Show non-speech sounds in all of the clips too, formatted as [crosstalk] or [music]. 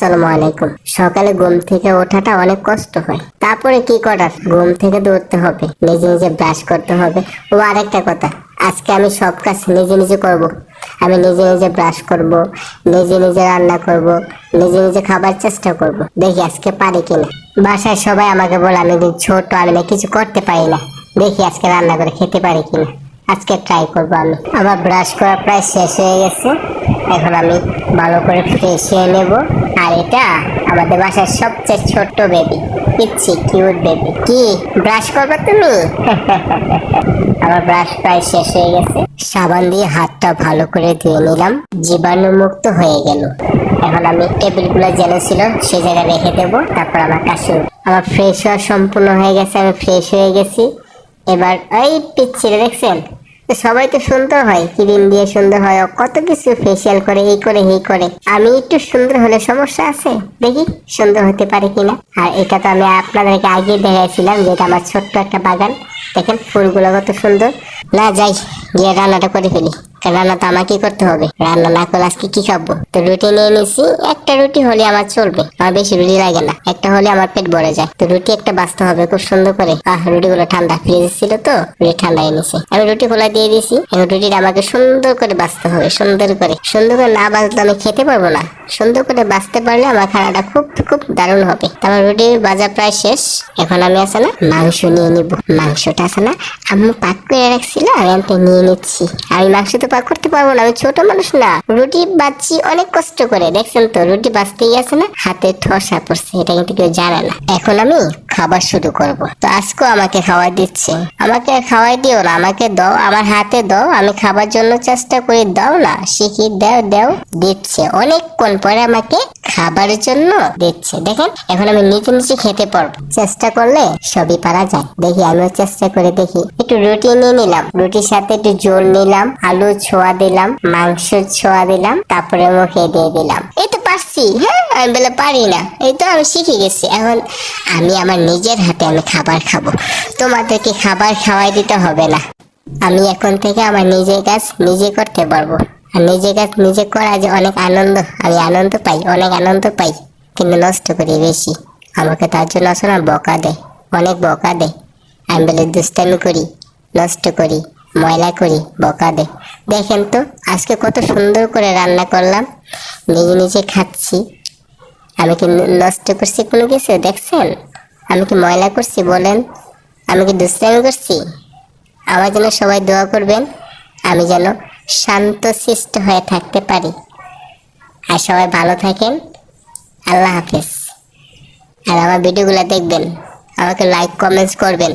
আসসালামু আলাইকুম। সকালে ঘুম থেকে ওঠাটা অনেক কষ্ট হয়। তারপরে কি করার? ঘুম থেকে তো উঠতে হবে। নিজে নিজে ব্রাশ করতে হবে। ও আরেকটা কথা আজকে আমি সব কাজ নিজে নিজে করব। আমি নিজে নিজে ব্রাশ করব, নিজে নিজে রান্না করব, নিজে নিজে খাবার চেষ্টা করব। দেখি আজকে পারি কিনা। বাসায় সবাই আমাকে বলে আমি ছোট আমি না কিছু করতে পারি না। দেখি আজকে রান্না করে খেতে পারি কিনা। আজকে ট্রাই করব আমি। আমার ব্রাশ করা প্রায় শেষ হয়ে গেছে। এখন আমি ভালো করে হয়ে নেব। আর এটা আমাদের বাসার সবচেয়ে ছোট্ট বেবি পিচ্ছি কিউট বেবি কি? ব্রাশ করবে তুমি? [laughs] আমার ব্রাশ প্রায় শেষ হয়ে গেছে। সাবান দিয়ে হাতটা ভালো করে ধুয়ে নিলাম। জীবাণু মুক্ত হয়ে গেল। এখন আমি টেবিলগুলো যেন ছিল, সে জায়গায় রেখে দেবো। তারপর আমার কাছে আমার ফ্রেশ হওয়া সম্পূর্ণ হয়ে গেছে, আমি ফ্রেশ হয়ে গেছি। এবার এই পিচ্ছিল দেখছেন? তো সবাই তো সুন্দর হয়, ক্রিম দিয়ে সুন্দর হয় কত কিছু ফেসিয়াল করে, এই করে এই করে। আমি একটু সুন্দর হলে সমস্যা আছে? দেখি, সুন্দর হতে পারে কিনা। আর এটা তো আমি আপনাদেরকে আগে দেখাইছিলাম যেটা আমার ছোট্ট একটা বাগান। দেখেন, ফুলগুলো কত সুন্দর। না, যাই, গিয়ে রান্নাটা করে ফেলি। রান্না তো আমাকেই করতে হবে। রান্না না করলে আজকে কি খাব? তো রুটি নিয়ে নিছি, একটা রুটি হলে আমার চলবে। আমার বেশি রুটি লাগে না। একটা হলে আমার পেট ভরে যায়। তো রুটি একটা বাঁচতে হবে খুব সুন্দর করে। আহ, রুটিগুলো ঠান্ডা। ফ্রিজে ছিল তো, রুটি ঠান্ডা এনেছি। আমি রুটি খোলা দিয়ে দিয়েছি এখন রুটিটা আমাকে সুন্দর করে বাঁচতে হবে, সুন্দর করে। সুন্দর করে না বাঁচলে আমি খেতে পারব না। সুন্দর করে বাঁচতে পারলে আমার খানাটা খুব খুব দারুণ হবে। তারপর রুটি ভাজা প্রায় শেষ। এখন আমি আছে না, মাংস নিয়ে নিব। মাংসটা আছে না, আম্মু পাক করে রাখছিল, আমি নিয়ে নিচ্ছি। আমি মাংস তো পাক করতে পারব না, আমি ছোট মানুষ না। রুটি বাঁচছি অনেক কষ্ট করে, দেখছেন তো? রুটি বাঁচতেই আছে না? হাতে ঠসা পড়ছে, এটা কিন্তু কেউ জানে না। এখন আমি খাবার শুরু করব। তো আজকেও আমাকে খাওয়াই দিচ্ছে। আমাকে খাওয়াই দিও না, আমাকে দাও, আমার হাতে দাও, আমি খাবার জন্য চেষ্টা করি, দাও না শিখি দাও দাও, দিচ্ছে। অনেকক্ষণ পরে আমাকে খাবারের জন্য দিচ্ছে। দেখেন, এখন আমি নিচে নিচে খেতে পারব। চেষ্টা করলে সবই পারা যায়। দেখি, আমিও চেষ্টা করে দেখি। একটু রুটি নিয়ে নিলাম। রুটির সাথে একটু জোল নিলাম, আলু ছোঁয়া দিলাম, মাংস ছোঁয়া দিলাম, তারপরে মুখে দিয়ে দিলাম। এই তো পারছি। হ্যাঁ আমি বলে পারি না। এই তো আমি শিখে গেছি। এখন আমি আমার নিজের হাতে আমি খাবার খাব। তোমাদেরকে খাবার খাওয়াই দিতে হবে না। আমি এখন থেকে আমার নিজের কাজ নিজে করতে পারব। আর নিজের কাজ নিজে করা যে অনেক আনন্দ, আমি আনন্দ পাই, অনেক আনন্দ পাই, কিন্তু নষ্ট করি বেশি। আমাকে তার জন্য আসলে বকা দেয়, অনেক বকা দেয়। আমি বলে, দুষ্টামি করি, নষ্ট করি, ময়লা করি, বকা দে। দেখেন তো, আজকে কত সুন্দর করে রান্না করলাম। নিজে নিজে খাচ্ছি। আমি কি নষ্ট করছি কোনো কিছু? দেখছেন? আমি কি ময়লা করছি বলেন? আমি কি দুষ্টামি করছি? আমার জন্য সবাই দোয়া করবেন। আমি যেন শান্ত শিষ্ট হয়ে থাকতে পারি। আর সবাই ভালো থাকেন। আল্লাহ হাফিজ। আর আমার ভিডিওগুলো দেখবেন। আমাকে লাইক কমেন্টস করবেন।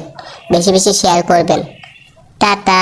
বেশি বেশি শেয়ার করবেন। টাটা।